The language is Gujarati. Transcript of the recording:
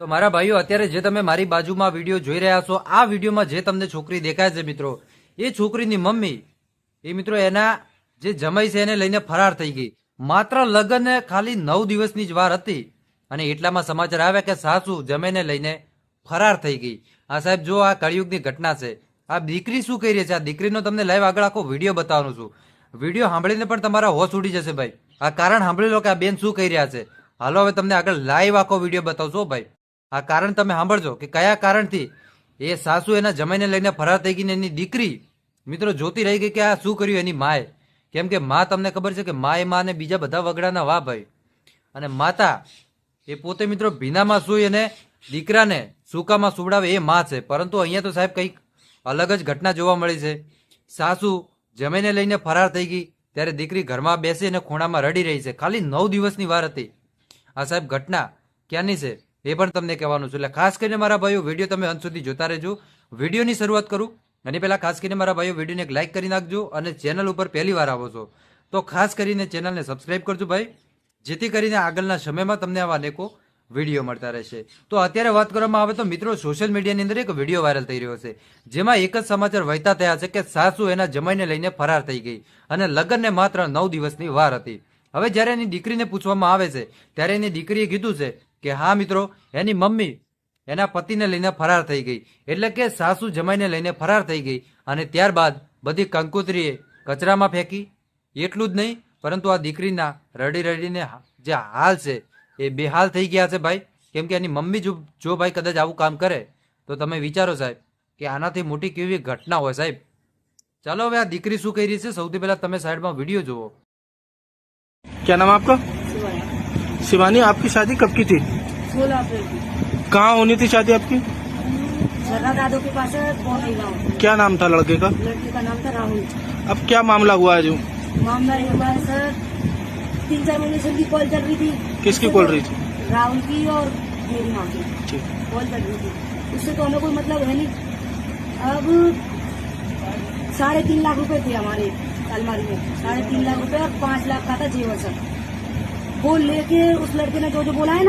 તો મારા ભાઈઓ, અત્યારે જે તમે મારી બાજુમાં વીડિયો જોઈ રહ્યા છો, આ વિડીયોમાં જે તમને છોકરી દેખાય છે મિત્રો, એ છોકરીની મમ્મી, એ મિત્રો એના જે જમાઈ છે એને લઈને ફરાર થઈ ગઈ. માત્ર લગ્ન ખાલી નવ દિવસની જ વાર હતી અને એટલામાં સમાચાર આવ્યા કે સાસુ જમાઈને લઈને ફરાર થઈ ગઈ. આ સાહેબ, જો આ કળિયુગની ઘટના છે, આ દીકરી શું કહી રહી છે? આ દીકરીનો તમને લાઈવ આગળ આખો વીડિયો બતાવવાનું છું. વીડિયો સાંભળીને પણ તમારા હોશ ઉડી જશે ભાઈ. આ કારણ સાંભળી લો કે આ બેન શું કહી રહ્યા છે. હાલો, હવે તમને આગળ લાઈવ આખો વીડિયો બતાવશો, ભાઈ. આ કારણ તમે સાંભળજો કે કયા કારણથી એ સાસુ એના જમાઈને લઈને ફરાર થઈ ગઈને એની દીકરી, મિત્રો, જોતી રહી ગઈ કે આ શું કર્યું એની માએ? કેમ કે મા તમને ખબર છે કે મા એ માં બીજા બધા વગડાના વા ભાઈ. અને માતા એ પોતે, મિત્રો, ભીનામાં સુઈ અને દીકરાને સૂકામાં સુવડાવે એ મા છે. પરંતુ અહીંયા તો સાહેબ કંઈક અલગ જ ઘટના જોવા મળી છે. સાસુ જમીને લઈને ફરાર થઈ ગઈ, ત્યારે દીકરી ઘરમાં બેસી અને ખૂણામાં રડી રહી છે. ખાલી નવ દિવસની વાર હતી. આ સાહેબ ઘટના ક્યાંની છે? એ પણ તમને કહેવાનું છે. એટલે ખાસ કરીને મારા ભાઈઓ, વીડિયો તમે અંત સુધી જોતા રહેજો. વિડીયોની શરૂઆત કરું અને પહેલાં ખાસ કરીને મારા ભાઈઓ, વિડીયોને એક લાઇક કરી નાખજો અને ચેનલ ઉપર પહેલી વાર આવો છો, તો ખાસ કરીને ચેનલને સબસ્ક્રાઇબ કરજો ભાઈ, જેથી કરીને આગળના સમયમાં તમને આવા અનેકો વીડિયો મળતા રહેશે. તો અત્યારે વાત કરવામાં આવે તો મિત્રો સોશિયલ મીડિયાની અંદર એક વીડિયો વાયરલ થઈ રહ્યો છે. જેમાં એક જ સમાચાર વહેતા થયા છે કે સાસુ એના જમાઈને લઈને ફરાર થઈ ગઈ અને લગ્નને માત્ર નવ દિવસની વાર હતી. હવે જ્યારે એની દીકરીને પૂછવામાં આવે છે, ત્યારે એની દીકરીએ કીધું છે કે, હા મિત્રો, એની મમ્મી એના પતિને લઈને ફરાર થઈ ગઈ. એટલે કે સાસુ જમાઈને લઈને ફરાર થઈ ગઈ અને ત્યારબાદ બધી કંકોત્રીએ કચરામાં ફેંકી. એટલું જ નહીં, પરંતુ આ દીકરીના રડી રડીને જે હાલ છે, એ બેહાલ થઈ ગયા છે ભાઈ. કેમ કે એની મમ્મી જો જો ભાઈ કદાચ આવું કામ કરે, તો તમે વિચારો સાહેબ કે આનાથી મોટી કેવી ઘટના હોય સાહેબ. ચાલો હવે આ દીકરી શું કહી રહી છે? સૌથી પહેલાં તમે સાઈડમાં વીડિયો જુઓ. क्या नाम आपका? शिवानी शिवानी आपकी शादी कब की थी? सोलह अप्रैल की। कहाँ होनी थी शादी आपकी? दादू के पास क्या नाम था लड़के का? लड़के का नाम था राहुल। अब क्या मामला हुआ है जो मामला ये हुआ है सर तीन चार महीने से उनकी कॉल चल रही थी। किसकी कॉल रही थी? राहुल की और मेरी माँ की। कॉल चल रही थी। उससे तो हमें कोई मतलब है नहीं। अब साढ़े तीन लाख रुपए थे हमारे। अलमारी में साढ़े तीन लाख रुपए और पाँच लाख का था जेवर सर वो लेके उस लड़के ने जो जो बोला है ना